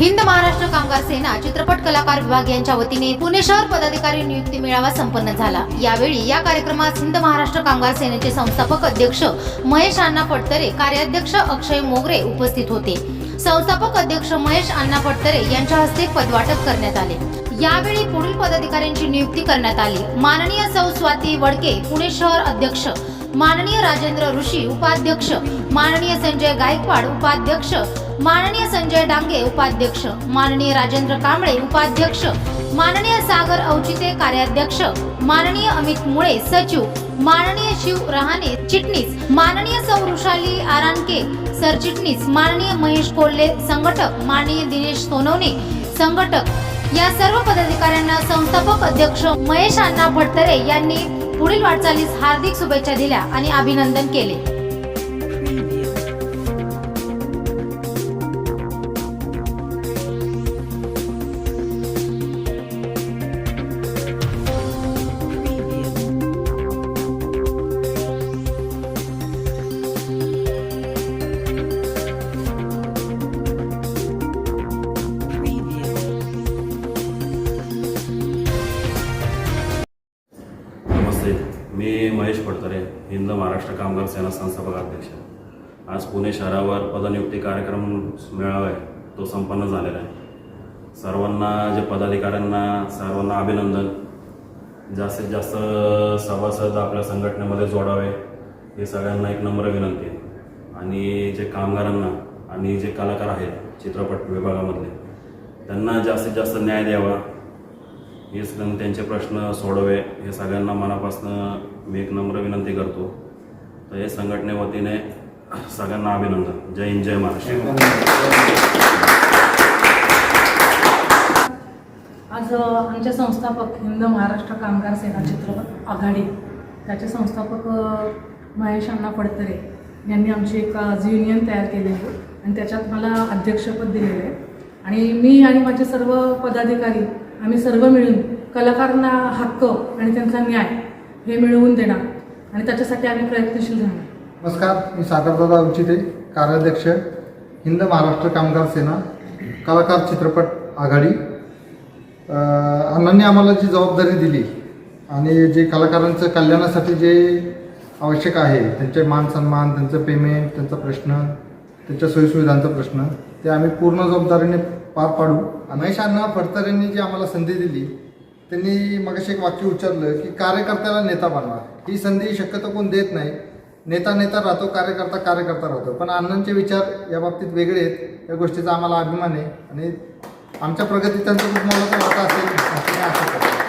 हिंद महाराष्ट्र कामगार सेना चित्रपट कलाकार विभाग यांच्या वतीने पुणे शहर पदाधिकारी नियुक्ती मेळावा संपन्न झाला. यावेळी या कार्यक्रमात हिंद महाराष्ट्र कामगार सेनेचे संस्थापक अध्यक्ष महेश अण्णा पटतरे कार्याध्यक्ष अक्षय मोगरे उपस्थित होते. संस्थापक अध्यक्ष महेश अण्णा पटतरे यांच्या हस्ते पदवाटप करण्यात आले. यावेळी पुढील पदाधिकाऱ्यांची नियुक्ती करण्यात आली. माननीय सौ स्वाती वडके पुणे शहर अध्यक्ष माननीय राजेंद्र ऋषी उपाध्यक्ष माननीय संजय गायकवाड उपाध्यक्ष माननीय संजय डांगे उपाध्यक्ष माननीय राजेंद्र कांबळे उपाध्यक्ष माननीय सागर औचिते कार्याध्यक्ष माननीय अमित मुळे सचिव माननीय शिव रहाणे चिटणीस माननीय सौ वृषाली आरानके सरचिटणीस माननीय महेश कोल्हे संघटक माननीय दिनेश सोनवणे संघटक. या सर्व पदाधिकाऱ्यांना संस्थापक अध्यक्ष महेश अण्णा भटतरे यांनी पुढील वाटचालीस हार्दिक शुभेच्छा दिल्या आणि अभिनंदन केले. नमस्ते. मी महेश पडतरे हिंद महाराष्ट्र कामगार सेना संस्थापक अध्यक्ष. आज पुणे शहरावर पदनियुक्ती कार्यक्रम मेळावा आहे. तो संपन्न झालेला आहे. सर्वांना जे पदाधिकाऱ्यांना सर्वांना अभिनंदन. जास्तीत जास्त सभासद आपल्या संघटनेमध्ये जोडावे हे सगळ्यांना एक नम्र विनंती आहे. आणि जे कामगारांना आणि जे कलाकार आहेत चित्रपट विभागामधले त्यांना जास्तीत जास्त न्याय द्यावा. हे सगळं त्यांचे प्रश्न सोडवे. हे सगळ्यांना मनापासून मी एक नम्र विनंती करतो. तर हे संघटनेवतीने सगळ्यांना अभिनंदन. जय हिंद जय महाराष्ट्र. आज आमचे संस्थापक हिंद महाराष्ट्र कामगार सेना चित्रपट आघाडी त्याचे संस्थापक महेश अण्णा फडतरे यांनी आमची एक आज युनियन तयार केली आहे आणि त्याच्यात मला अध्यक्षपद दिलेलं आहे. आणि मी आणि माझे सर्व पदाधिकारी आम्ही सर्व मिळून कलाकारांना हक्क आणि त्यांचा न्याय हे मिळवून देणार आणि त्याच्यासाठी आम्ही प्रयत्नशील राहणार. नमस्कार मी सागरदादा उचिते कार्याध्यक्ष हिंद महाराष्ट्र कामगार सेना कलाकार चित्रपट आघाडी. अण्णांनी आम्हाला जी जबाबदारी दिली आणि जे कलाकारांचं कल्याणासाठी जे आवश्यक आहे त्यांचे मान सन्मान त्यांचं पेमेंट त्यांचा प्रश्न त्यांच्या सोयीसुविधांचा प्रश्न ते आम्ही पूर्ण जबाबदारीने पार पाडू. महेश अण्णा फडतरेंनी जी आम्हाला संधी दिली त्यांनी मगाशी एक वाक्य उच्चारलं की कार्यकर्त्याला नेता बनवा. ही संधी शक्यतो कोण देत नाही. नेता नेता राहतो कार्यकर्ता कार्यकर्ता राहतो. पण अण्णांचे विचार या बाबतीत वेगळे आहेत. या गोष्टीचा आम्हाला अभिमान आहे. आणि आमच्या प्रगतीत त्यांचा खूप मोलाचा वाटा असेल. आशा करतो